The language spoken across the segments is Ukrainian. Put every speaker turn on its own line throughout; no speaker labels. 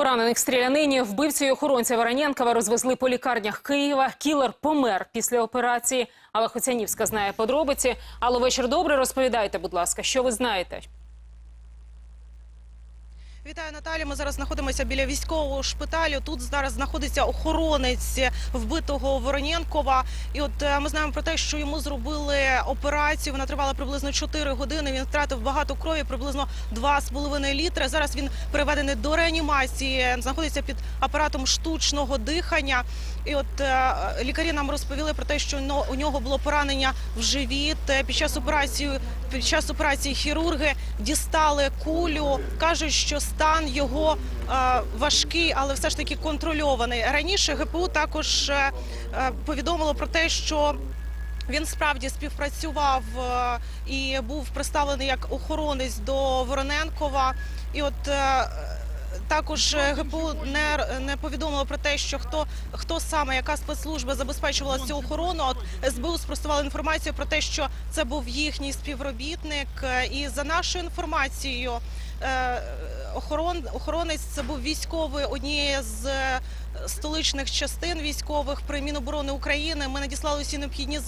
Поранених стрілянині вбивцю і охоронця Вороненкова розвезли по лікарнях Києва. Кілер помер після операції. Але Хоцянівська знає подробиці. Алло, вечір добре. Розповідайте, будь ласка, що ви знаєте?
Вітаю, Наталі. Ми зараз знаходимося біля військового шпиталю. Тут зараз знаходиться охоронець вбитого Вороненкова. І от е, ми знаємо про те, що йому зробили операцію. Вона тривала приблизно 4 години. Він втратив багато крові, приблизно 2,5 літри. Зараз він переведений до реанімації, знаходиться під апаратом штучного дихання. І от е, лікарі нам розповіли про те, що у нього було поранення в живіт. Е, Під час операції під час операції хірурги дістали кулю. кажуть, що стан його е, важкий, але все ж таки контрольований. Раніше ГПУ також е, е, повідомило про те, що він справді співпрацював і був представлений як охоронець до Вороненкова. І от також ГПУ не, не повідомило про те, що хто хто саме, яка спецслужба забезпечувала цю охорону. От СБУ спростувала інформацію про те, що це був їхній співробітник. І за нашою інформацією, охорон, охоронець це був військовий однієї з е, столичних частин військових при Міноборони України. Ми надіслали усі необхідні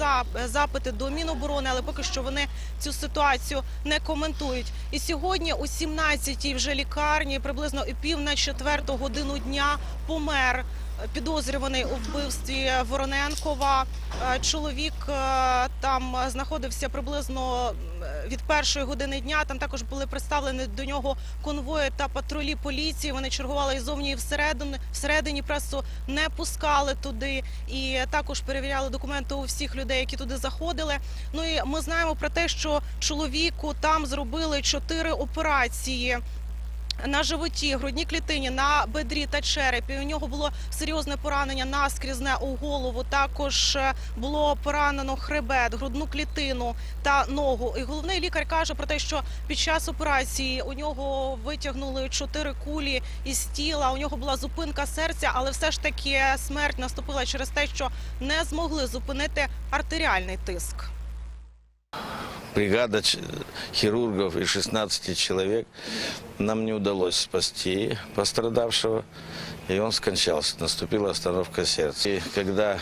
запити до Міноборони, але поки що вони цю ситуацію не коментують. І сьогодні о 17-й вже лікарні, приблизно пів на четверту годину дня, помер е, підозрюваний у вбивстві Вороненкова. Е, Чоловік е, там знаходився приблизно е, від першої години дня. Там також були представлені до нього конвої та патрулі поліції. Вони чергували і зовні і всередині. Всередині пресу не пускали туди і також перевіряли документи у всіх людей, які туди заходили. Ну і ми знаємо про те, що чоловіку там зробили чотири операції. На животі, грудній клітині, на бедрі та черепі. У нього було серйозне поранення наскрізне у голову. Також е, було поранено хребет, грудну клітину та ногу. І головний лікар каже про те, що під час операції у нього витягнули чотири кулі із тіла. У нього була зупинка серця, але все ж таки смерть наступила через те, що не змогли зупинити артеріальний тиск.
Бригада хирургов и 16 человек. Нам не удалось спасти пострадавшего, и он скончался. Наступила остановка сердца. И когда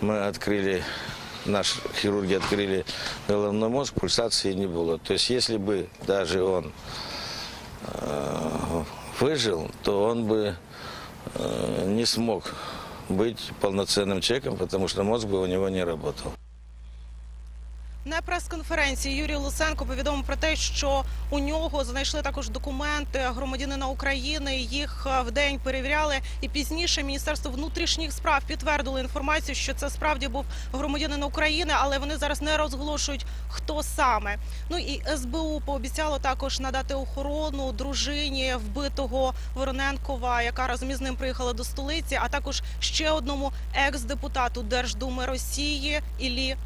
мы открыли, наши хирурги открыли головной мозг, пульсации не было. То есть если бы даже он э, выжил, то он бы э, не смог быть полноценным человеком, потому что мозг бы у него не работал.
На прес-конференції Юрій Луценко повідомив про те, що у нього знайшли також документи громадянина України. Їх е, в день перевіряли, і пізніше Міністерство внутрішніх справ підтвердило інформацію, що це справді був громадянин України, але вони зараз не розголошують хто саме. Ну і СБУ пообіцяло також надати охорону дружині вбитого Вороненкова, яка разом із ним приїхала до столиці, а також ще одному екс-депутату Держдуми Росії Іллі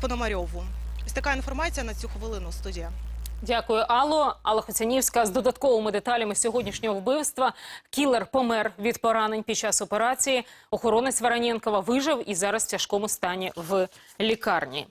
Пономарьову. Ось така інформація на цю хвилину. Студія.
Дякую, Алло. Алла Хоцянівська з додатковими деталями сьогоднішнього вбивства. Кілер помер від поранень під час операції. Охоронець Вороненкова вижив і зараз в тяжкому стані в лікарні.